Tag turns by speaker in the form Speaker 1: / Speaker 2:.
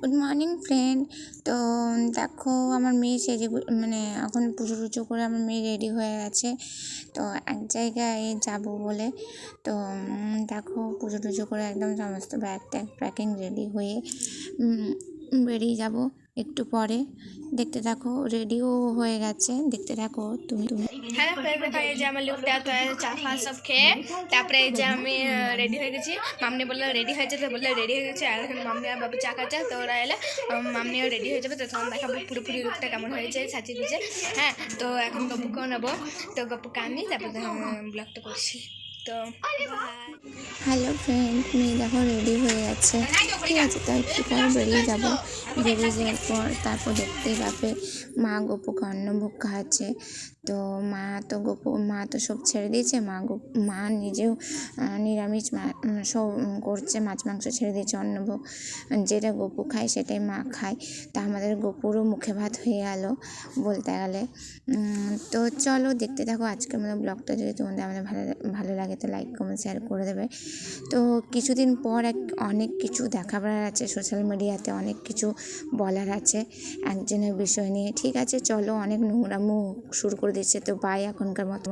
Speaker 1: Good morning friend তো দেখো, আমার মেয়ে সেজে মানে এখন পুজো টুজো করে আমার মেয়ে রেডি হয়ে গেছে। তো, এক জায়গায় যাব বলে। তো দেখো, পুজো টুজো করে একদম সমস্ত ব্যাগ ট্যাগ প্যাকিং রেডি হয়ে বেরিয়ে যাব একটু পরে। দেখতে থাকো রেডিও হয়ে গেছে। দেখতে থাকো তুমি তুমি।
Speaker 2: হ্যাঁ এই যে আমার লুকটা তো চা, ফা সব খেয়ে, তারপরে এই যে আমি রেডি হয়ে গেছি। মামনি বলল রেডি হয়ে যেতে বললে রেডি হয়ে গেছে। আর এখন মামনি আর বাবু চা খাচ্ছে, তো ওরা এলে মামনিও রেডি হয়ে যাবে। তো তখন দেখাবো পুরোপুরি লুকটা কেমন হয়েছে, সাজিয়ে দিয়েছে হ্যাঁ তো এখন গপুকেও নেব। তো গপুকে আমি তারপরে ব্লগটা করছি। তো
Speaker 1: হ্যালো ফ্রেন্ড মেয়ে দেখো রেডি হয়ে যাচ্ছে ঠিক আছে তো একটু পর বেরিয়ে যাব। বেরিয়ে যাওয়ার পর তারপর দেখতেই পাবে মা গপুকে অন্নভোগ খাওয়াচ্ছে তো মা তো গোপু, মা তো সব ছেড়ে দিয়েছে। মা গপ মা নিজেও নিরামিষ সব করছে, মাছ, মাংস ছেড়ে দিয়েছে, অন্নভোগ। যেটা গপু খায়, সেটাই মা খায়। তা আমাদের গপুরও মুখে ভাত হয়ে গেল, বলতে গেলে। তো চলো, দেখতে থাকো। আজকের মতো ব্লগটা যদি তোমাদের আমাদের ভালো ভালো লাগে তো লাইক কমেন্ট শেয়ার করে দেবে। তো কিছুদিন পর এক, অনেক কিছু দেখাবার আছে সোশ্যাল মিডিয়াতে অনেক কিছু বলার আছে একজনের বিষয় নিয়ে। ঠিক আছে, চলো অনেক নোংরামো শুরু করে দিচ্ছে তো বাই এখনকার মতো